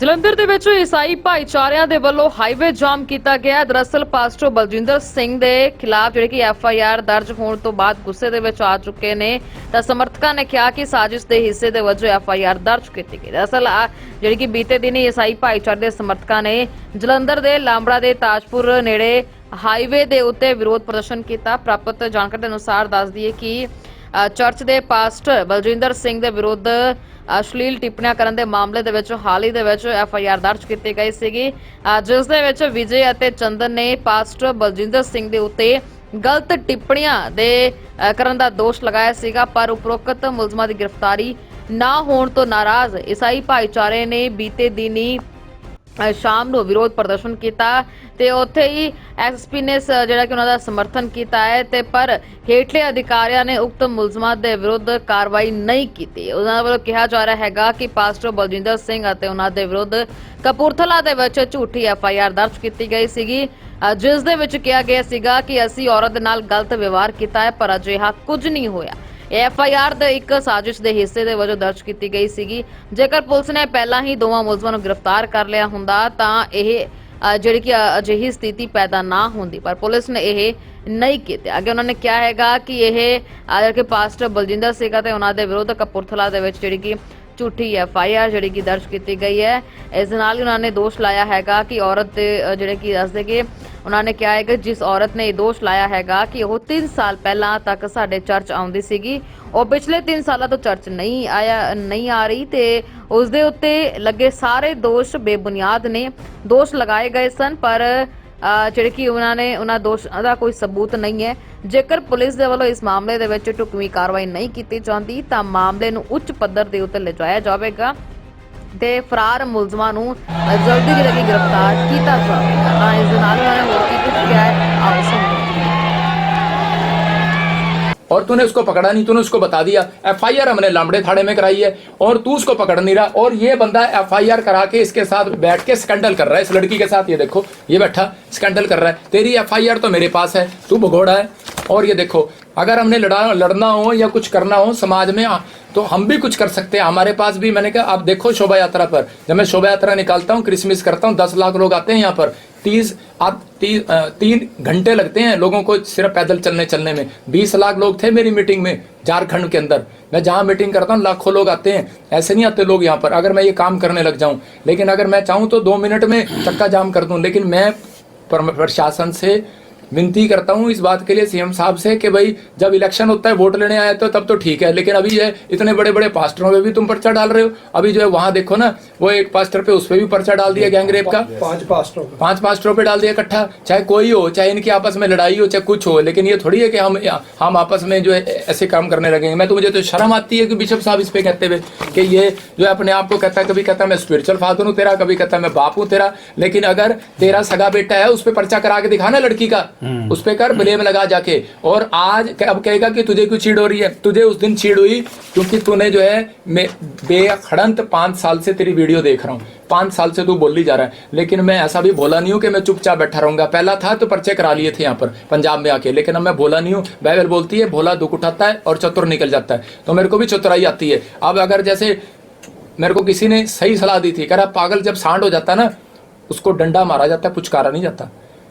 ਜਲੰਧਰ ਦੇ ਵਿੱਚ ਈਸਾਈ ਭਾਈਚਾਰਿਆਂ ਦੇ ਵੱਲੋਂ ਹਾਈਵੇ ਜਾਮ ਕੀਤਾ ਗਿਆ ਦਰਅਸਲ ਪਾਸਟਰ ਬਲਜਿੰਦਰ ਸਿੰਘ ਦੇ ਖਿਲਾਫ ਜਿਹੜੀ ਕਿ ਐਫ ਆਈ ਆਰ ਦਰਜ ਹੋਣ ਤੋਂ ਬਾਅਦ ਗੁੱਸੇ ਦੇ ਵਿੱਚ ਆ ਚੁੱਕੇ ਨੇ। ਤਾਂ ਸਮਰਥਕਾਂ ਨੇ ਕਿਹਾ ਕਿ ਸਾਜ਼ਿਸ਼ ਦੇ ਹਿੱਸੇ ਦੇ ਵਜੋਂ ਐਫ ਆਈ ਆਰ ਦਰਜ ਕੀਤੀ ਗਈ। ਦਰਅਸਲ ਆ ਜਿਹੜੀ ਕਿ ਬੀਤੇ ਦਿਨੀ ਈਸਾਈ ਭਾਈਚਾਰੇ ਦੇ ਸਮਰਥਕਾਂ ਨੇ ਜਲੰਧਰ ਦੇ ਲਾਂਬੜਾ ਦੇ ਤਾਜਪੁਰ ਨੇੜੇ ਹਾਈਵੇ ਦੇ ਉੱਤੇ ਵਿਰੋਧ ਪ੍ਰਦਰਸ਼ਨ ਕੀਤਾ। ਪ੍ਰਾਪਤ ਜਾਣਕਾਰੀ ਦੇ ਅਨੁਸਾਰ ਦੱਸਦੀ ਹੈ ਕਿ ਚਰਚ ਦੇ ਪਾਸਟਰ ਬਲਜਿੰਦਰ ਸਿੰਘ ਦੇ ਵਿਰੁੱਧ ਅਸ਼ਲੀਲ ਟਿੱਪਣੀਆਂ ਕਰਨ ਦੇ ਮਾਮਲੇ ਦੇ ਵਿੱਚ ਹਾਲ ਹੀ ਦੇ ਵਿੱਚ ਐਫ ਆਈ ਆਰ ਦਰਜ ਕੀਤੀ ਗਈ ਸੀਗੀ। ਜਿਸ ਦੇ ਵਿੱਚ ਵਿਜੇ ਅਤੇ ਚੰਦਨ ਨੇ ਪਾਸਟਰ ਬਲਜਿੰਦਰ ਸਿੰਘ ਦੇ ਉੱਤੇ ਗਲਤ ਟਿੱਪਣੀਆਂ ਦੇ ਕਰਨ ਦਾ ਦੋਸ਼ ਲਗਾਇਆ ਸੀਗਾ, ਪਰ ਉਪਰੋਕਤ ਮੁਲਜ਼ਮਾਂ ਦੀ ਗ੍ਰਿਫਤਾਰੀ ਨਾ ਹੋਣ ਤੋਂ ਨਾਰਾਜ਼ ਈਸਾਈ ਭਾਈਚਾਰੇ ਨੇ ਬੀਤੇ ਦਿਨੀ ਸ਼ਾਮ ਨੂੰ ਵਿਰੋਧ ਪ੍ਰਦਰਸ਼ਨ ਕੀਤਾ ਤੇ ਉੱਥੇ ਹੀ ਐਸਪੀ ਨੇ ਸ- ਜਿਹੜਾ ਕਿ ਉਹਨਾਂ ਦਾ ਸਮਰਥਨ ਕੀਤਾ ਹੈ ਤੇ ਪਰ ਹੇਠਲੇ ਅਧਿਕਾਰੀਆਂ ਨੇ ਉਕਤ ਮੁਲਜ਼ਮਾਂ ਦੇ ਵਿਰੁੱਧ ਕਾਰਵਾਈ ਨਹੀਂ ਕੀਤੀ। ਉਹਨਾਂ ਵੱਲੋਂ ਕਿਹਾ ਜਾ ਰਿਹਾ ਹੈਗਾ ਕਿ ਪਾਸਟਰ ਬਲਜਿੰਦਰ ਸਿੰਘ ਅਤੇ ਉਹਨਾਂ ਦੇ ਵਿਰੁੱਧ ਕਪੂਰਥਲਾ ਦੇ ਵਿੱਚ ਝੂਠੀ ਐਫ ਆਈ ਆਰ ਦਰਜ ਕੀਤੀ ਗਈ ਸੀਗੀ। ਜਿਸ ਦੇ ਵਿੱਚ ਕਿਹਾ ਗਿਆ ਸੀਗਾ ਕਿ ਅਸੀਂ ਔਰਤ ਦੇ ਨਾਲ ਗਲਤ ਵਿਵਹਾਰ ਕੀਤਾ ਹੈ, ਪਰ ਅਜਿਹਾ ਕੁਝ ਨਹੀਂ ਹੋਇਆ। ਐਫ ਆਈ ਆਰ ਦੇ ਇੱਕ ਸਾਜ਼ਿਸ਼ ਦੇ ਹਿੱਸੇ ਦੇ ਵਜੋਂ ਦਰਜ ਕੀਤੀ ਗਈ ਸੀਗੀ। ਜੇਕਰ ਪੁਲਿਸ ਨੇ ਪਹਿਲਾਂ ਹੀ ਦੋਵਾਂ ਮੁਲਜ਼ਮਾਂ ਨੂੰ ਗ੍ਰਿਫਤਾਰ ਕਰ ਲਿਆ ਹੁੰਦਾ, ਤਾਂ ਇਹ ਜਿਹੜੀ ਕਿ ਅਜਿਹੀ ਸਥਿਤੀ ਪੈਦਾ ਨਾ ਹੁੰਦੀ। ਪਰ ਪੁਲਿਸ ਨੇ ਇਹ ਨਹੀਂ ਕੀਤਾ। ਅੱਗੇ ਉਹਨਾਂ ਨੇ ਕਿਹਾ ਹੈਗਾ ਕਿ ਇਹ ਆ ਕੇ ਪਾਸਟਰ ਬਲਜਿੰਦਰ ਸਿੰਘ ਅਤੇ ਉਹਨਾਂ ਦੇ ਵਿਰੁੱਧ ਕਪੂਰਥਲਾ ਦੇ ਵਿੱਚ ਜਿਹੜੀ ਕਿ ਝੂਠੀ ਐਫ ਆਈ ਆਰ ਜਿਹੜੀ ਕਿ ਦਰਜ ਕੀਤੀ ਗਈ ਹੈ। ਇਸ ਦੇ ਨਾਲ ਹੀ ਉਹਨਾਂ ਨੇ ਦੋਸ਼ ਲਾਇਆ ਹੈਗਾ ਕਿ ਔਰਤ ਦੇ ਜਿਹੜੇ ਕਿ ਦੱਸਦੇ ਕਿ ਉਹਨਾਂ ਨੇ ਕਿਹਾ ਹੈ ਕਿ ਜਿਸ ਔਰਤ ਨੇ ਇਹ ਦੋਸ਼ ਲਾਇਆ ਹੈਗਾ ਕਿ ਉਹ 3 ਸਾਲ ਪਹਿਲਾਂ ਤੱਕ ਸਾਡੇ ਚਰਚ ਆਉਂਦੀ ਸੀਗੀ। ਉਹ ਪਿਛਲੇ 3 ਸਾਲਾਂ ਤੋਂ ਚਰਚ ਨਹੀਂ ਆਇਆ, ਨਹੀਂ ਆ ਰਹੀ ਤੇ ਉਸ ਦੇ ਉੱਤੇ ਲੱਗੇ ਸਾਰੇ ਦੋਸ਼ ਬੇਬੁਨਿਆਦ ਨੇ। ਦੋਸ਼ ਲਗਾਏ ਗਏ ਸਨ, ਪਰ ਜਿਹੜੇ ਕਿ ਉਹਨਾਂ ਨੇ, ਉਹਨਾਂ ਦੋਸ਼ਾਂ ਦਾ ਕੋਈ ਸਬੂਤ ਨਹੀਂ ਹੈ। ਜੇਕਰ ਪੁਲਿਸ ਦੇ ਵੱਲੋਂ ਇਸ ਮਾਮਲੇ ਦੇ ਵਿੱਚ ਢੁਕਵੀਂ ਕਾਰਵਾਈ ਨਹੀਂ ਕੀਤੀ ਜਾਂਦੀ, ਤਾਂ ਮਾਮਲੇ ਨੂੰ ਉੱਚ ਪੱਧਰ ਦੇ ਉੱਤੇ ਲਿਜਾਇਆ ਜਾਵੇਗਾ। ਤੇ ਫਰਾਰ ਮੁਲਜ਼ਮਾਂ ਨੂੰ ਅ, ਜਲਦੀ ਹੀ ਲੱਗੀ ਗ੍ਰਿਫਤਾਰ ਕੀਤਾ ਜਾਵੇਗਾ ਤਾਂ ਇਸ ਦੇ ਨਾਲ ਉਹਨਾਂ ਨੇ ਹੋਰ ਕੀ ਕੁਝ ਕਿਹਾ ਹੈ ਆਓ ਸੁਣੋ और तूने उसको पकड़ा नहीं तूने उसको बता दिया एफआईआर हमने लामड़े थाने में कराई है और तू उसको पकड़ नहीं रहा और ये बंदा एफआईआर करा के इसके साथ बैठ के स्कैंडल कर रहा है इस लड़की के साथ ये देखो ये बैठा स्कैंडल कर रहा है तेरी एफआईआर तो मेरे पास है तू भगोड़ा है और ये देखो अगर हमने लड़ा लड़ना हो या कुछ करना हो समाज में तो हम भी कुछ कर सकते हैं। हमारे पास भी मैंने कहा आप देखो शोभा यात्रा पर। जब मैं शोभा यात्रा निकालता हूँ क्रिसमस करता हूँ दस लाख लोग आते हैं यहाँ पर। तीस आप ती, तीन घंटे लगते हैं लोगों को सिर्फ़ पैदल चलने चलने में। बीस लाख लोग थे मेरी मीटिंग में झारखंड के अंदर। मैं जहाँ मीटिंग करता हूँ लाखों लोग आते हैं। ऐसे नहीं आते लोग यहाँ पर। अगर मैं ये काम करने लग जाऊँ लेकिन अगर मैं चाहूँ तो दो मिनट में चक्का जाम कर दूँ। लेकिन मैं प्रशासन से विनती करता हूँ इस बात के लिए सीएम साहब से कि भाई जब इलेक्शन होता है वोट लेने आए तो तब तो ठीक है लेकिन अभी ये इतने बड़े बड़े पास्टरों पे भी तुम पर्चा डाल रहे हो। अभी जो है वहाँ देखो ना वो एक पास्टर पे उस पे भी पर्चा डाल दिया गैंग रेप का। पाँच पास्टरों पाँच पास्टरों पे डाल दिया इकट्ठा चाहे कोई हो चाहे इनकी आपस में लड़ाई हो चाहे कुछ हो लेकिन ये थोड़ी है कि हम हम आपस में जो है ऐसे काम करने लगेंगे मैं तो मुझे तो शर्म आती है कि बिशप साहब इस पे कहते हुए कि ये जो है अपने आप को कहता है कभी कहता है मैं स्पिरिचुअल फादर हूँ तेरा कभी कहता है मैं बाप हूँ तेरा। लेकिन अगर तेरा सगा बेटा है उस पे पर्चा करा के दिखाना लड़की का। उस पे कर ब्लेम लगा जाके। और आज अब कहेगा कि तुझे क्यों चीड़ हो रही है? तुझे उस दिन चीड़ हुई क्योंकि तूने जो है, मैं बेखड़ंत पाँच साल से तेरी वीडियो देख रहा हूँ। पाँच साल से तू बोली जा रहा है। लेकिन मैं ऐसा भी भोला नहीं हूँ कि मैं चुपचाप बैठा रहूँगा। पहला था तो पर्चे करा लिए थे यहाँ पर, पंजाब में आके। लेकिन अब मैं भोला नहीं हूँ। बाइबल बोलती है, भोला दुख उठाता है और चतुर निकल जाता है। तो मेरे को भी चतुराई आती है। अब अगर जैसे मेरे को किसी ने सही सलाह दी थी, कह रहा, पागल जब सांड हो जाता है ना, उसको डंडा मारा जाता है, पुचकारा नहीं जाता।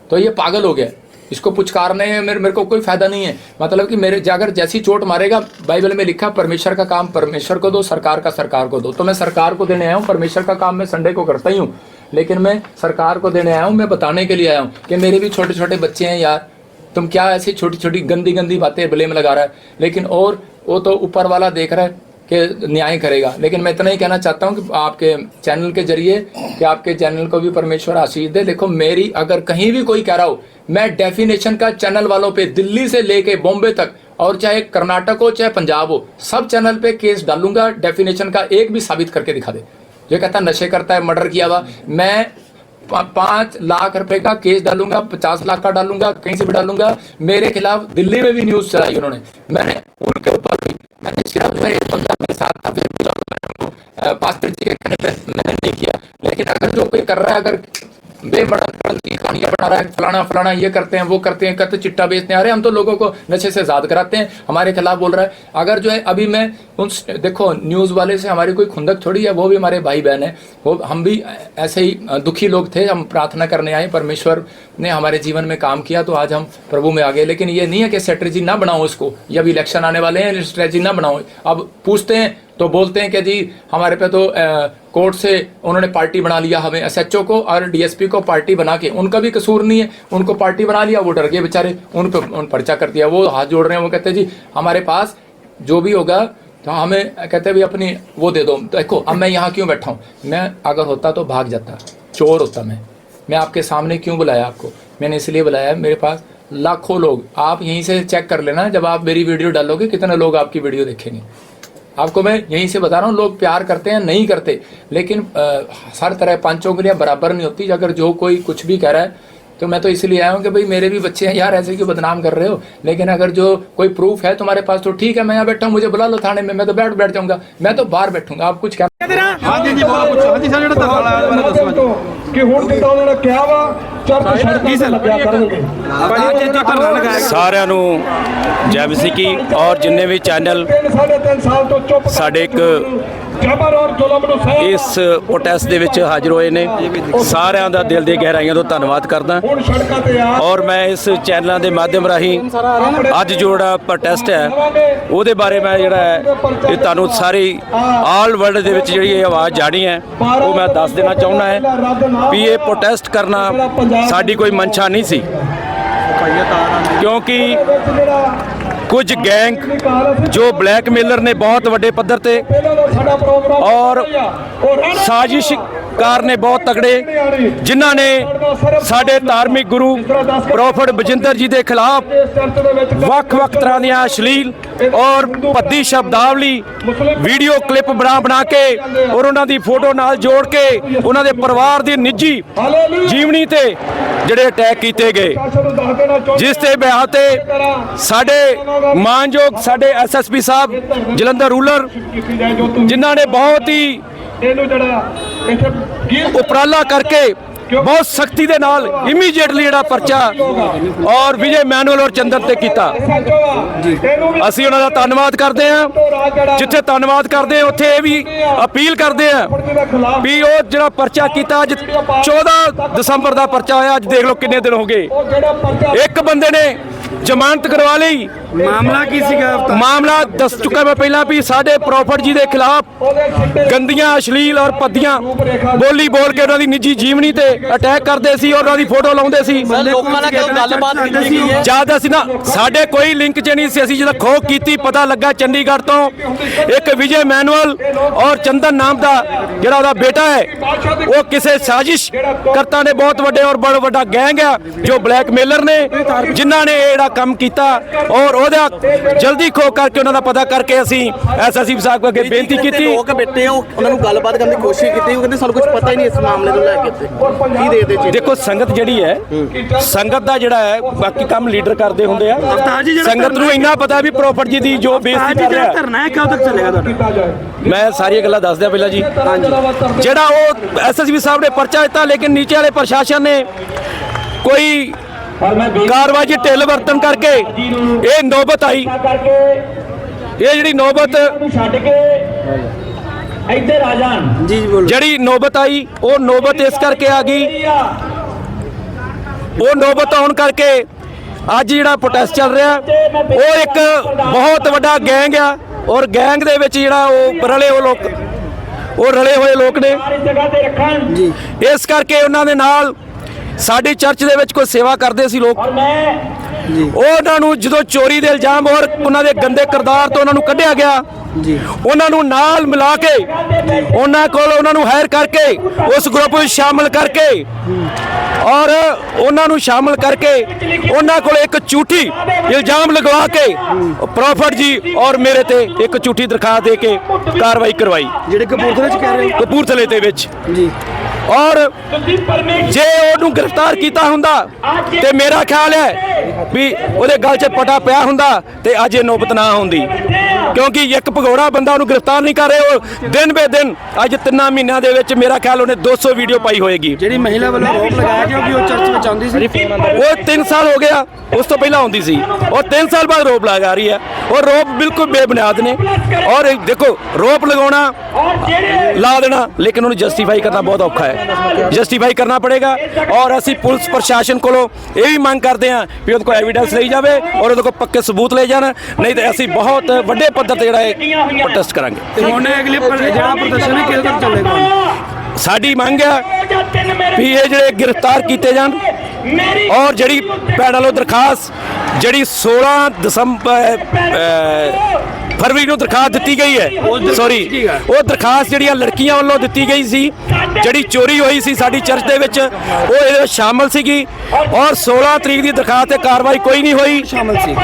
तो ये पागल हो गया। इसको पुचकारने में मेरे, मेरे को कोई फ़ायदा नहीं है। मतलब कि मेरे अगर जैसी चोट मारेगा बाइबल में लिखा परमेश्वर का काम परमेश्वर को दो सरकार का सरकार को दो। तो मैं सरकार को देने आया हूँ परमेश्वर का काम मैं संडे को करता ही हूँ। लेकिन मैं सरकार को देने आया हूँ मैं बताने के लिए आया हूँ कि मेरे भी छोटे छोटे बच्चे हैं यार। तुम क्या ऐसी छोटी छोटी गंदी गंदी बातें ब्लेम लगा रहा है? लेकिन और वो तो ऊपर वाला देख रहा है कि न्याय करेगा। लेकिन मैं इतना ही कहना चाहता हूँ कि आपके चैनल के ज़रिए कि आपके चैनल को भी परमेश्वर आशीष दे। देखो मेरी अगर कहीं भी कोई कह रहा हो मैं डेफिनेशन का चैनल वालों पे दिल्ली से लेके बॉम्बे तक, और चाहे कर्नाटक हो, चाहे पंजाब हो, सब चैनल पे केस डालूँगा, डेफिनेशन का एक भी साबित करके दिखा दे। जो कहता नशे करता है, मर्डर किया हुआ, मैं पाँच लाख रुपए का केस डालूँगा, पचास लाख का डालूँगा, कहीं से भी डालूँगा, मेरे खिलाफ दिल्ली में भी न्यूज़ चलाई उन्होंने। मैंने उनके ऊपर भी, मैंने सिर्फ़ मेरे साथ था, फिर पास्टर जी के कहने पे मैंने नहीं किया। लेकिन अगर जो कोई कर रहा है, अगर की कहानियाँ बना रहा है, फलाना फलाना, ये करते हैं, वो करते हैं कहते चिट्टा बेचते हैं। अरे हम तो लोगों को नशे से आज़ाद कराते हैं, हमारे खिलाफ बोल रहा है। अगर जो है, अभी मैं उन देखो, न्यूज़ वाले से हमारी कोई खुंदक थोड़ी है, वो भी हमारे भाई बहन है। वो, हम भी ऐसे ही दुखी लोग थे, हम प्रार्थना करने आए, परमेश्वर ने हमारे जीवन में काम किया तो आज हम प्रभु में आ गए। लेकिन ये नहीं है कि स्ट्रेटजी ना बनाओ उसको। ये अभी इलेक्शन आने वाले हैं स्ट्रेटजी ना बनाओ। अब पूछते हैं तो बोलते हैं कि जी, हमारे पे तो कोर्ट से उन्होंने पार्टी बना लिया हमें एसएचओ को और डीएसपी को पार्टी बना के। उनका भी कसूर नहीं है, उनको पार्टी बना लिया, वो डर गए बेचारे, उन पर उन पर्चा कर दिया। वो हाथ जोड़ रहे हैं, वो कहते हैं, जी, हमारे पास जो भी होगा तो हमें कहते हैं भी अपनी वो दे दो। देखो, अब मैं यहाँ क्यों बैठा हूँ? मैं अगर होता तो भाग जाता। चोर होता मैं। मैं आपके सामने क्यों बुलाया आपको? मैंने इसलिए बुलाया, मेरे पास लाखों लोग। आप यहीं से चेक कर लेना, जब आप मेरी वीडियो डालोगे, कितने लोग आपकी वीडियो देखेंगे। आपको मैं यहीं से बता रहा हूँ लोग प्यार करते हैं नहीं करते। लेकिन आ, हर तरह पाँचों के लिए बराबर नहीं होती। अगर जो कोई कुछ भी कह रहा है तो मैं तो इसलिए आया हूँ कि भाई मेरे भी बच्चे हैं यार ऐसे क्यों बदनाम कर रहे हो? लेकिन अगर जो कोई प्रूफ है तुम्हारे पास तो ठीक है मैं यहाँ बैठा हूँ मुझे बुला लो थाने में मैं तो बैठ बैठ जाऊँगा। मैं तो बाहर बैठूँगा आप कुछ कहना ਹਾਂਜੀ ਜੀ ਬਹੁਤ ਪੁੱਛੋ। ਹਾਂਜੀ ਸਰ ਜਿਹੜਾ ਧਰਨਾ ਲਾਇਆ ਇਹਦੇ ਬਾਰੇ ਦੱਸੋ ਜੀ। ਕਿ ਹੁਣ ਜਿੱਦਾਂ ਉਹਨਾਂ ਨੇ ਕਿਹਾ ਵਾ ਚਰਚ ਸੜਕਾਂ ਤੇ ਲੱਗਿਆ ਕਰਨਗੇ। ਭਾਜੀ ਅੱਜ ਜੋ ਧਰਨਾ ਲਗਾਇਆ ਸਾਰਿਆਂ ਨੂੰ ਜੈ ਮਸੀਹ ਔਰ ਜਿੰਨੇ ਵੀ ਚੈਨਲ ਸਾਲ ਤੋਂ ਚੁੱਪ ਸਾਡੇ ਇੱਕ ਜਬਰ ਔਰ ਜ਼ੁਲਮ ਨੂੰ ਸਹਿ ਇਸ ਪ੍ਰੋਟੈਸਟ ਦੇ ਵਿੱਚ ਹਾਜ਼ਰ ਹੋਏ ਨੇ। ਸਾਰਿਆਂ ਦਾ ਦਿਲ ਦੀ ਗਹਿਰਾਈਆਂ ਤੋਂ ਧੰਨਵਾਦ ਕਰਦਾ। ਹੁਣ ਸੜਕਾਂ ਤੇ ਆ। ਔਰ ਮੈਂ ਇਸ ਚੈਨਲਾਂ ਦੇ ਮਾਧਿਅਮ ਰਾਹੀਂ ਅੱਜ ਜੋ ਜਿਹੜਾ ਪ੍ਰੋਟੈਸਟ ਹੈ ਉਹਦੇ ਬਾਰੇ ਮੈਂ ਜਿਹੜਾ ਹੈ ਇਹ ਤੁਹਾਨੂੰ ਸਾਰੀ ਆਲ ਵਰਲਡ ਦੇ ਵਿੱਚ ਜਿਹੜੀ ਇਹ ਆਵਾਜ਼ ਜਾਣੀ ਹੈ, ਉਹ ਮੈਂ ਦੱਸ ਦੇਣਾ ਚਾਹੁੰਦਾ ਹੈ ਵੀ ਇਹ ਪ੍ਰੋਟੈਸਟ ਕਰਨਾ ਸਾਡੀ ਕੋਈ ਮਨਸ਼ਾ ਨਹੀਂ ਸੀ। ਕਿਉਂਕਿ ਕੁਝ ਗੈਂਗ ਜੋ ਬਲੈਕਮੇਲਰ ਨੇ ਬਹੁਤ ਵੱਡੇ ਪੱਧਰ ਤੇ ਔਰ ਸਾਜ਼ਿਸ਼ ਰਹਿਣਾ ਨੇ ਬਹੁਤ ਤਕੜੇ, ਜਿਨ੍ਹਾਂ ਨੇ ਸਾਡੇ ਧਾਰਮਿਕ ਗੁਰੂ ਪ੍ਰੋਫਟ ਬਜਿੰਦਰ ਜੀ ਦੇ ਖਿਲਾਫ ਵੱਖ-ਵੱਖ ਤਰ੍ਹਾਂ ਦੀਆਂ ਅਸ਼ਲੀਲ ਔਰ ਭੱਦੀ ਸ਼ਬਦਾਵਲੀ ਵੀਡੀਓ ਕਲਿੱਪ ਬਣਾ ਬਣਾ ਕੇ ਔਰ ਉਹਨਾਂ ਦੀ ਫੋਟੋ ਨਾਲ ਜੋੜ ਕੇ ਉਹਨਾਂ ਦੇ ਪਰਿਵਾਰ ਦੀ ਨਿੱਜੀ ਜੀਵਨੀ ਤੇ ਜਿਹੜੇ ਅਟੈਕ ਕੀਤੇ ਗਏ। ਜਿਸ ਤੇ ਬਿਆਹ ਤੇ ਸਾਡੇ ਮਾਨਯੋਗ ਸਾਡੇ ਐਸਐਸਪੀ ਸਾਹਿਬ, ਜਲੰਧਰ ਰੂਲਰ, ਜਿਨ੍ਹਾਂ ਨੇ ਬਹੁਤ ਹੀ ਇਹਨੂੰ ਜਿਹੜਾ ਇੱਥੇ ਗੀਤ ਉਪਰਾਲਾ ਕਰਕੇ ਬਹੁਤ ਸਖਤੀ ਦੇ ਨਾਲ ਇਮੀਡੀਏਟਲੀ ਜਿਹੜਾ ਪਰਚਾ ਔਰ ਵਿਜੇ ਮੈਨੂਅਲ ਔਰ ਚੰਦਰ ਤੇ ਕੀਤਾ। ਅਸੀਂ ਉਹਨਾਂ ਦਾ ਧੰਨਵਾਦ ਕਰਦੇ ਹਾਂ। ਜਿੱਥੇ ਧੰਨਵਾਦ ਕਰਦੇ ਉੱਥੇ ਇਹ ਵੀ ਅਪੀਲ ਕਰਦੇ ਹਾਂ ਵੀ ਉਹ ਜਿਹੜਾ ਪਰਚਾ ਕੀਤਾ ਅੱਜ 14 ਦਸੰਬਰ ਦਾ ਪਰਚਾ ਹੋਇਆ ਅੱਜ ਦੇਖ ਲਓ ਕਿੰਨੇ ਦਿਨ ਹੋ ਗਏ। ਇੱਕ ਬੰਦੇ ਨੇ ਜ਼ਮਾਨਤ ਕਰਵਾ ਲਈ। ਮਾਮਲਾ ਕੀ ਸੀਗਾ ਮਾਮਲਾ ਦੱਸ ਚੁੱਕਾ ਮੈਂ ਪਹਿਲਾਂ ਵੀ ਸਾਡੇ ਪ੍ਰੋਫਟ ਜੀ ਦੇ ਖਿਲਾਫ ਗੰਦੀਆਂ ਅਸ਼ਲੀਲ ਔਰ ਪੱਦੀਆਂ ਬੋਲੀ ਬੋਲ ਕੇ ਉਹਨਾਂ ਦੀ ਨਿੱਜੀ ਜੀਵਨੀ ਤੇ ਅਟੈਕ ਕਰਦੇ ਸੀ ਔਰ ਉਹਨਾਂ ਦੀ ਫੋਟੋ ਲਾਉਂਦੇ ਸੀ। ਲੋਕਾਂ ਨਾਲ ਕੋਈ ਗੱਲਬਾਤ ਕੀਤੀ ਗਈ ਹੈ? ਜ਼ਿਆਦਾ ਸੀ ਨਾ ਸਾਡੇ ਕੋਈ ਲਿੰਕ ਚ ਨਹੀਂ ਸੀ ਅਸੀਂ ਜਦੋਂ ਖੋਹ ਕੀਤੀ ਪਤਾ ਲੱਗਾ ਚੰਡੀਗੜ੍ਹ ਤੋਂ ਇੱਕ ਵਿਜੇ ਮੈਨੂਅਲ ਔਰ ਚੰਦਨ ਨਾਮ ਦਾ ਜਿਹੜਾ ਉਹਦਾ ਬੇਟਾ ਹੈ ਉਹ ਕਿਸੇ ਸਾਜ਼ਿਸ਼ ਕਰਤਾ ਨੇ ਬਹੁਤ ਵੱਡੇ ਔਰ ਬੜਾ ਵੱਡਾ ਗੈਂਗ ਆ ਜੋ ਬਲੈਕਮੇਲਰ ਨੇ ਜਿਨ੍ਹਾਂ ਨੇ ਇਹ ਜਿਹੜਾ ਕੰਮ ਕੀਤਾ ਔਰ ਉਹਦਾ ਜਲਦੀ ਖੋਹ ਕਰਕੇ ਉਹਨਾਂ ਦਾ ਪਤਾ ਕਰਕੇ ਅਸੀਂ ਐਸਐਸਪੀ ਸਾਹਿਬ ਅੱਗੇ ਬੇਨਤੀ ਕੀਤੀ। ਲੋਕ ਬੈਠੇ ਹੋ ਉਹਨਾਂ ਨੂੰ ਗੱਲਬਾਤ ਕਰਨ ਦੀ ਕੋਸ਼ਿਸ਼ ਕੀਤੀ ਉਹ ਕਹਿੰਦੇ ਸਾਨੂੰ ਕੁਝ ਪਤਾ ਹੀ ਨਹੀਂ ਇਸ ਮਾਮਲੇ ਨੂੰ ਲੈ ਕੇ ਤੇ ਕੀ ਦੇ ਦੇ ਜੀ? ਦੇਖੋ ਸੰਗਤ ਜਿਹੜੀ ਹੈ ਸੰਗਤ ਦਾ ਜਿਹੜਾ ਹੈ ਬਾਕੀ ਕੰਮ ਲੀਡਰ ਕਰਦੇ ਹੁੰਦੇ ਆ। ਸੰਗਤ ਨੂੰ ਇੰਨਾ ਪਤਾ ਵੀ ਪ੍ਰੋਫਟ ਜੀ ਦੀ ਜੋ ਬੇਇੱਜ਼ਤੀ ਕਰ ਰਿਹਾ ਧਰਨਾ ਹੈ ਕਦੋਂ ਤੱਕ ਚੱਲੇਗਾ ਤੁਹਾਡਾ? ਮੈਂ ਸਾਰੀਆਂ ਗੱਲਾਂ ਦੱਸ ਦਿਆਂ ਪਹਿਲਾਂ ਜੀ। ਜਿਹੜਾ ਉਹ ਐਸਐਸਪੀ ਸਾਹਿਬ ਨੇ ਪਰਚਾ ਦਿੱਤਾ ਲੇਕਿਨ ਨੀਚੇ ਵਾਲੇ ਪ੍ਰਸ਼ਾਸਨ ਨੇ ਕੋਈ ਕਾਰਵਾਈ 'ਚ ਢਿੱਲ ਵਰਤਨ ਕਰਕੇ ਇਹ ਨੌਬਤ ਆਈ। ਇਹ ਜਿਹੜੀ ਨੌਬਤ ਛੱਡ ਕੇ ਇੱਧਰ ਆ ਜਾਣ। ਜੀ ਜੀ ਬੋਲੋ। ਜਿਹੜੀ ਨੌਬਤ ਆਈ ਉਹ ਨੌਬਤ ਇਸ ਕਰਕੇ ਆ ਗਈ। ਉਹ ਨੌਬਤ ਆਉਣ ਕਰਕੇ ਅੱਜ ਜਿਹੜਾ ਪ੍ਰੋਟੈਸਟ ਚੱਲ ਰਿਹਾ ਉਹ ਇੱਕ ਬਹੁਤ ਵੱਡਾ ਗੈਂਗ ਆ ਔਰ ਗੈਂਗ ਦੇ ਵਿੱਚ ਜਿਹੜਾ ਉਹ ਰਲੇ ਉਹ ਲੋਕ ਉਹ ਰਲੇ ਹੋਏ ਲੋਕ ਨੇ। ਇਸ ਜਗ੍ਹਾ ਤੇ ਰੱਖਣ। ਜੀ। ਇਸ ਕਰਕੇ ਉਹਨਾਂ ਦੇ ਨਾਲ ਸਾਡੀ ਚਰਚ ਦੇ ਵਿੱਚ ਕੋਈ ਸੇਵਾ ਕਰਦੇ ਸੀ ਲੋਕ। ਉਹਨਾਂ ਨੂੰ ਜਦੋਂ ਚੋਰੀ ਦੇ ਇਲਜ਼ਾਮ ਔਰ ਉਹਨਾਂ ਦੇ ਗੰਦੇ ਕਿਰਦਾਰ ਤੋਂ ਉਹਨਾਂ ਨੂੰ ਕੱਢਿਆ ਗਿਆ ਜੀ। ਉਹਨਾਂ ਨੂੰ ਨਾਲ ਮਿਲਾ ਕੇ ਉਹਨਾਂ ਕੋਲ ਉਹਨਾਂ ਨੂੰ ਹਾਇਰ ਕਰਕੇ ਉਸ ਗਰੁੱਪ ਵਿੱਚ ਸ਼ਾਮਲ ਕਰਕੇ ਔਰ ਉਹਨਾਂ ਨੂੰ ਸ਼ਾਮਲ ਕਰਕੇ ਉਹਨਾਂ ਕੋਲ ਇੱਕ ਝੂਠੀ ਇਲਜ਼ਾਮ ਲਗਵਾ ਕੇ ਪ੍ਰੋਫਟ ਜੀ ਔਰ ਮੇਰੇ ਤੇ ਇੱਕ ਝੂਠੀ ਦਰਖਾਸਤ ਦੇ ਕੇ ਕਾਰਵਾਈ ਕਰਵਾਈ। ਜਿਹੜੇ ਕਪੂਰਥਲੇ ਚ ਕਹਿ ਰਹੇ ਹੋ? ਕਪੂਰਥਲੇ ਦੇ ਵਿੱਚ। ਜੀ। ਔਰ ਜੇ ਉਹਨੂੰ ਗ੍ਰਿਫਤਾਰ ਕੀਤਾ ਹੁੰਦਾ ਤੇ ਮੇਰਾ ਖਿਆਲ ਹੈ ਵੀ ਉਹਦੇ ਗਲ 'ਚ ਪਟਾ ਪਿਆ ਹੁੰਦਾ ਤੇ ਅੱਜ ਇਹ ਨੌਬਤ ਨਾ ਹੁੰਦੀ। ਕਿਉਂਕਿ ਇੱਕ ਭਗੌੜਾ ਬੰਦਾ ਉਹਨੂੰ ਗ੍ਰਿਫਤਾਰ ਨਹੀਂ ਕਰ ਰਿਹਾ ਉਹ ਦਿਨ ਬੇ ਦਿਨ ਅੱਜ ਤਿੰਨਾਂ ਮਹੀਨਿਆਂ ਦੇ ਵਿੱਚ ਮੇਰਾ ਖਿਆਲ ਉਹਨੇ 200 ਵੀਡੀਓ ਪਾਈ ਹੋਏਗੀ। ਜਿਹੜੀ ਮਹਿਲਾ ਵੱਲੋਂ ਆਰੋਪ ਲਗਾਇਆ ਗਿਆ ਕਿ ਉਹ ਚਰਚ ਵਿੱਚ ਆਉਂਦੀ ਸੀ? ਉਹ 3 ਸਾਲ ਹੋ ਗਿਆ ਉਸ ਤੋਂ ਪਹਿਲਾਂ ਆਉਂਦੀ ਸੀ। ਉਹ 3 ਸਾਲ ਬਾਅਦ ਰੋਪ ਲਗਾ ਰਹੀ ਹੈ। ਉਹ ਰੋਪ ਬਿਲਕੁਲ ਬੇਬੁਨਿਆਦ ਨੇ। ਔਰ ਦੇਖੋ ਰੋਪ ਲਗਾਉਣਾ ਲਾ ਦੇਣਾ ਲੇਕਿਨ ਉਹਨੂੰ ਜਸਟੀਫਾਈ ਕਰਨਾ ਬਹੁਤ ਔਖਾ ਹੈ। ਜਸਟੀਫਾਈ ਕਰਨਾ ਪੜੇਗਾ। ਔਰ ਅਸੀਂ ਪੁਲਿਸ ਪ੍ਰਸ਼ਾਸਨ ਕੋਲੋਂ ਇਹ ਵੀ ਮੰਗ ਕਰਦੇ ਹਾਂ ਵੀ ਉਹਦੇ ਕੋਲ ਐਵੀਡੈਂਸ ਲਈ ਜਾਵੇ ਔਰ ਉਹਦੇ ਕੋਲ ਪੱਕੇ ਸਬੂਤ ਲੈ ਜਾਣ। ਨਹੀਂ ਤੇ ਅਸੀਂ ਬਹੁਤ ਵੱਡੇ ਪੱਧਰ ਤੇ ਜਿਹੜਾ ਇਹ ਪ੍ਰੋਟੈਸਟ ਕਰਾਂਗੇ। ਹੁਣ ਅਗਲੇ ਜਿਹੜਾ ਪ੍ਰਦਰਸ਼ਨ ਹੈ ਕਿਹਦੇ ਤੱਕ ਚੱਲੇਗਾ ਸਾਡੀ ਮੰਗ ਹੈ ਵੀ ਇਹ ਜਿਹੜੇ ਗ੍ਰਿਫਤਾਰ ਕੀਤੇ ਜਾਣ ਔਰ ਜਿਹੜੀ ਪੈਨਲ ਉਹ ਦਰਖਾਸਤ ਜਿਹੜੀ 16 ਦਸੰਬਰ ਫਰਵਰੀ ਨੂੰ ਦਰਖਾਸਤ ਦਿੱਤੀ ਗਈ ਹੈ ਸੌਰੀ ਉਹ ਦਰਖਾਸਤ ਜਿਹੜੀਆਂ ਲੜਕੀਆਂ ਵੱਲੋਂ ਦਿੱਤੀ ਗਈ ਸੀ ਜਿਹੜੀ ਚੋਰੀ ਹੋਈ ਸੀ ਸਾਡੀ ਚਰਚ ਦੇ ਵਿੱਚ ਉਹ ਇਹਦੇ ਵਿੱਚ ਸ਼ਾਮਲ ਸੀਗੀ ਔਰ 16 ਤਰੀਕ ਦੀ ਦਰਖਾਸਤ ਤੇ ਕਾਰਵਾਈ ਕੋਈ ਨਹੀਂ ਹੋਈ। ਸ਼ਾਮਲ ਸੀ।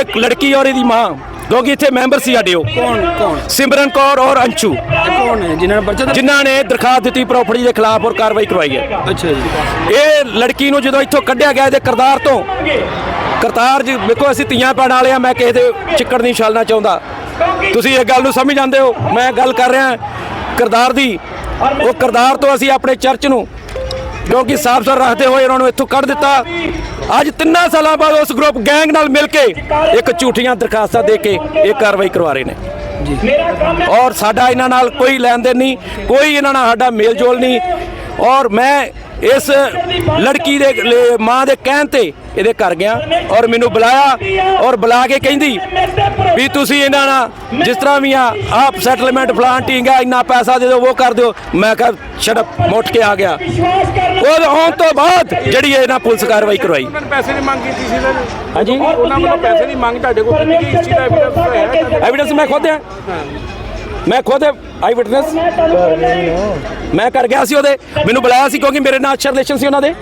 ਇੱਕ ਲੜਕੀ ਔਰ ਇਹਦੀ ਮਾਂ। ਕਿਉਂਕਿ ਇੱਥੇ ਮੈਂਬਰ ਸੀ ਸਾਡੇ ਉਹ। ਕੌਣ ਕੌਣ? ਸਿਮਰਨ ਕੌਰ ਔਰ ਅੰਸ਼ੂ। ਇਹ ਕੌਣ ਹੈ? ਜਿਨ੍ਹਾਂ ਨੇ ਪਰਚਾ ਜਿਨ੍ਹਾਂ ਨੇ ਦਰਖਾਸਤ ਦਿੱਤੀ ਪ੍ਰਾਪਰਟੀ ਦੇ ਖਿਲਾਫ ਔਰ ਕਾਰਵਾਈ ਕਰਵਾਈ ਹੈ। ਅੱਛਾ ਜੀ। ਇਹ ਲੜਕੀ ਨੂੰ ਜਦੋਂ ਇੱਥੋਂ ਕੱਢਿਆ ਗਿਆ ਇਹਦੇ ਕਰਤਾਰ ਤੋਂ ਕਰਤਾਰ ਜੀ ਵੇਖੋ ਅਸੀਂ ਤੀਆਂ ਪਾਣ ਵਾਲੇ ਆ ਮੈਂ ਕਿਸੇ ਦੇ ਚਿੱਕੜ ਨਹੀਂ ਛਾਲਣਾ ਚਾਹੁੰਦਾ। ਤੁਸੀਂ ਇਹ ਗੱਲ ਨੂੰ ਸਮਝ ਜਾਂਦੇ ਹੋ? ਮੈਂ ਗੱਲ ਕਰ ਰਿਹਾ ਕਰਤਾਰ ਦੀ। ਉਹ ਕਰਤਾਰ ਤੋਂ ਅਸੀਂ ਆਪਣੇ ਚਰਚ ਨੂੰ ਕਿਉਂਕਿ ਸਾਫ਼ ਸੁਥਰਾ ਰੱਖਦੇ ਹੋਏ ਉਹਨਾਂ ਨੂੰ ਇੱਥੋਂ ਕੱਢ ਦਿੱਤਾ। ਅੱਜ ਤਿੰਨਾਂ ਸਾਲਾਂ ਬਾਅਦ ਉਸ ਗਰੁੱਪ ਗੈਂਗ ਨਾਲ ਮਿਲ ਕੇ ਇੱਕ ਝੂਠੀਆਂ ਦਰਖਾਸਤਾਂ ਦੇ ਕੇ ਇਹ ਕਾਰਵਾਈ ਕਰਵਾ ਰਹੇ ਨੇ। ਔਰ ਸਾਡਾ ਇਹਨਾਂ ਨਾਲ ਕੋਈ ਲੈਣ ਦੇਣ ਨਹੀਂ ਕੋਈ ਇਹਨਾਂ ਨਾਲ ਸਾਡਾ ਮੇਲ ਜੋਲ ਨਹੀਂ। ਔਰ ਮੈਂ ਇਸ ਲੜਕੀ ਦੇ ਮਾਂ ਦੇ ਕਹਿਣ ਤੇ ਇਹਦੇ ਘਰ ਗਿਆ ਔਰ ਮੈਨੂੰ ਬੁਲਾਇਆ ਔਰ ਬੁਲਾ ਕੇ ਕਹਿੰਦੀ ਵੀ ਤੁਸੀਂ ਇਹਨਾਂ ਨਾਲ ਜਿਸ ਤਰ੍ਹਾਂ ਵੀ ਆ ਆਪ ਸੈਟਲਮੈਂਟ ਫਲਾਨ ਟੀਂਗਾ ਇੰਨਾ ਪੈਸਾ ਦੇ ਦਿਓ ਉਹ ਕਰ ਦਿਓ। ਮੈਂ ਕਿਹਾ ਛੜਪ ਮੁੱਟ ਕੇ ਆ ਗਿਆ। ਉਹ ਆਉਣ ਤੋਂ ਬਾਅਦ ਜਿਹੜੀ ਇਹਨਾਂ ਪੁਲਿਸ ਕਾਰਵਾਈ ਕਰਵਾਈ। ਪੈਸੇ ਦੀ ਮੰਗ ਕੀਤੀ ਸੀ ਇਹਨਾਂ ਨੇ ਹਾਂਜੀ? ਉਹਨਾਂ ਵੱਲੋਂ ਪੈਸੇ ਦੀ ਮੰਗ ਤੁਹਾਡੇ ਕੋਲ ਗਈ ਇਸ ਚੀਜ਼ ਦਾ ਐਵੀਡੈਂਸ ਹੈ। ਐਵੀਡੈਂਸ ਮੈਂ ਖੁਦ ਹੈ ਮੈਂ ਖੁਦ ਆਈ ਵਿਟਨੈਸ ਮੈਂ ਕਰ ਗਿਆ ਸੀ ਉਹਦੇ। ਮੈਨੂੰ ਬੁਲਾਇਆ ਸੀ ਕਿਉਂਕਿ ਮੇਰੇ ਨਾਲ ਅੱਛਾ ਰਿਲੇਸ਼ਨ ਸੀ ਉਹਨਾਂ ਦੇ।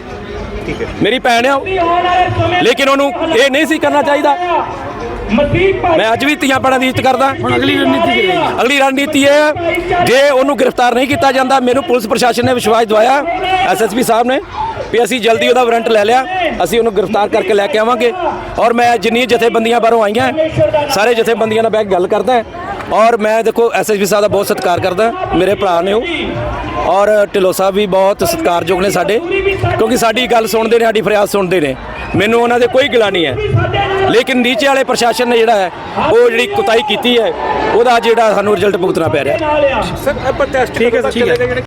ਠੀਕ ਹੈ। ਮੇਰੀ ਭੈਣ ਆ। ਉਹ। ਲੇਕਿਨ ਉਹਨੂੰ ਇਹ ਨਹੀਂ ਸੀ ਕਰਨਾ ਚਾਹੀਦਾ। ਮੈਂ ਅੱਜ ਵੀ ਧੀਆਂ ਭੈਣਾਂ ਦੀ ਇੱਜ਼ਤ ਕਰਦਾ। ਹੁਣ ਅਗਲੀ ਰਣਨੀਤੀ ਕੀ ਰਹੇਗੀ? ਅਗਲੀ ਰਣਨੀਤੀ ਹੈ ਜੇ ਉਹਨੂੰ ਗ੍ਰਿਫਤਾਰ ਨਹੀਂ ਕੀਤਾ ਜਾਂਦਾ ਮੈਨੂੰ ਪੁਲਿਸ ਪ੍ਰਸ਼ਾਸਨ ਨੇ ਵਿਸ਼ਵਾਸ ਦਵਾਇਆ। ਐਸਐਸਪੀ ਸਾਹਿਬ ਨੇ ਵੀ ਅਸੀਂ ਜਲਦੀ ਉਹਦਾ ਵਾਰੰਟ ਲੈ ਲਿਆ। ਅਸੀਂ ਉਹਨੂੰ ਗ੍ਰਿਫਤਾਰ ਕਰਕੇ ਲੈ ਕੇ ਆਵਾਂਗੇ। ਔਰ ਮੈਂ ਜਿੰਨੀ ਜਥੇਬੰਦੀਆਂ ਬਾਹਰੋਂ ਆਈਆਂ ਸਾਰੇ ਜਥੇਬੰਦੀਆਂ ਨਾਲ ਬੈਠ ਕੇ ਗੱਲ ਕਰਦਾ। ਔਰ ਮੈਂ ਦੇਖੋ ਐਸਐਸਪੀ ਸਾਹਿਬ ਦਾ ਬਹੁਤ ਸਤਿਕਾਰ ਕਰਦਾ ਮੇਰੇ ਭਰਾ ਨੇ ਉਹ। ਔਰ ਢਿੱਲੋਂ ਸਾਹਿਬ ਵੀ ਬਹੁਤ ਸਤਿਕਾਰਯੋਗ ਨੇ ਸਾਡੇ ਕਿਉਂਕਿ ਸਾਡੀ ਗੱਲ ਸੁਣਦੇ ਨੇ ਸਾਡੀ ਫਰਿਆਦ ਸੁਣਦੇ ਨੇ। ਮੈਨੂੰ ਉਹਨਾਂ ਦੇ ਕੋਈ ਗਿਲਾ ਨਹੀਂ ਹੈ। ਲੇਕਿਨ ਨੀਚੇ ਵਾਲੇ ਪ੍ਰਸ਼ਾਸਨ ਨੇ ਜਿਹੜਾ ਹੈ ਉਹ ਜਿਹੜੀ ਕੁਤਾਈ ਕੀਤੀ ਹੈ ਉਹਦਾ ਜਿਹੜਾ ਸਾਨੂੰ ਰਿਜ਼ਲਟ ਭੁਗਤਣਾ ਪੈ ਰਿਹਾ ਸਰ ਪ੍ਰੋਟੈਸਟ ਠੀਕ ਹੈ ਠੀਕ ਹੈ।